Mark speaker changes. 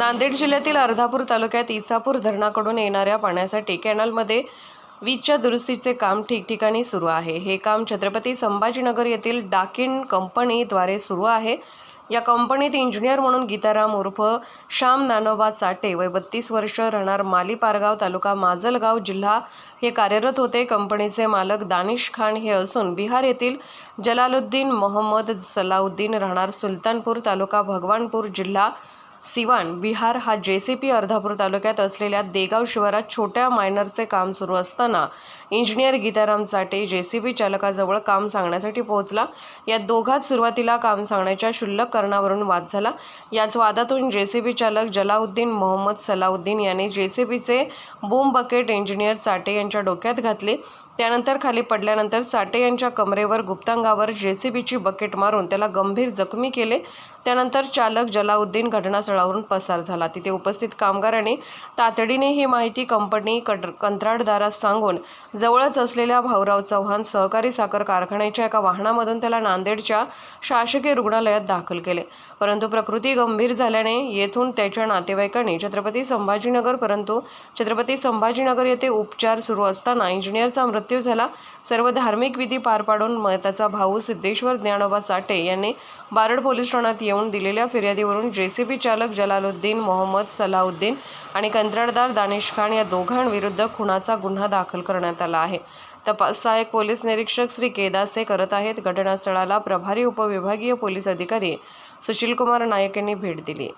Speaker 1: नांदेड जिल्ह्यातील अर्धापूर तालुक्यात इसापूर धरणाकडून येणाऱ्या पाण्यासाठी कॅनलमध्ये वीजच्या दुरुस्तीचे काम ठिकठिकाणी सुरू आहे. हे काम छत्रपती संभाजीनगर येथील डाकिन कंपनीद्वारे सुरू आहे. या कंपनीत इंजिनियर म्हणून गीताराम उर्फ श्याम नानोबा चाटे वय बत्तीस वर्ष राहणार माली पारगाव तालुका माजलगाव जिल्हा. हे कार्यरत होते. कंपनीचे मालक दानिश खान हे असून बिहार येथील जलालुद्दीन मोहम्मद सलाउद्दीन राहणार सुलतानपूर तालुका भगवानपूर जिल्हा. सिवान बिहार हा जे सी पी अर्धापूर तालुक्यात असलेल्या देगाव शिवारात छोट्या मायनरचे काम सुरू असताना इंजिनियर गीताराम चाटे बी चालकाजवळ काम सांगण्यासाठी पोहोचला. या दोघात सुरुवातीला काम सांगण्याच्या शुल्लक करणावरून वाद झाला. याच वादातून जे सी बी चालक जलाउद्दीन मोहम्मद सलाउद्दीन याने बीचे बूम बकेट इंजिनियर चाटे यांच्या डोक्यात घातले. त्यानंतर खाली पडल्यानंतर साटे यांच्या कमरेवर गुप्तांगावर जे सी बीची बकेट मारून त्याला गंभीर जखमी केले. त्यानंतर चालक जलाउद्दीन घटना घटनास्थळावरून पसार झाला. तिथे उपस्थित कामगारांनी तातडीने ही माहिती कंपनी कंत्राटदारास सांगून जवळच असलेल्या भाऊराव चव्हाण सहकारी साखर कारखान्याच्या एका वाहनामधून त्याला नांदेडच्या शासकीय रुग्णालयात दाखल केले. परंतु प्रकृती गंभीर झाल्याने येथून त्याच्या नातेवाईकांनी छत्रपती संभाजीनगर परंतु छत्रपती संभाजीनगर येथे उपचार सुरू असताना इंजिनियरचा मृत्यू झाला. सर्व धार्मिक विधी पार पाडून म- त्याचा भाऊ सिद्धेश्वर ज्ञानोबा चाटे यांनी बारड पोलीस ठाण्यात येऊन दिलेल्या फिर्यादीवरून जेसीबी चालक जलालुद्दीन मोहम्मद सलाउद्दीन आणि कंत्राटदार दानिश खान या दोघांविरुद्ध खुनाचा गुन्हा दाखल करण्यात आला आहे. तपास सहाय्यक पोलीस निरीक्षक श्री केदासे करत आहेत. घटनास्थळाला प्रभारी उपविभागीय पोलीस अधिकारी सुशीलकुमार नायक यांनी भेट दिली.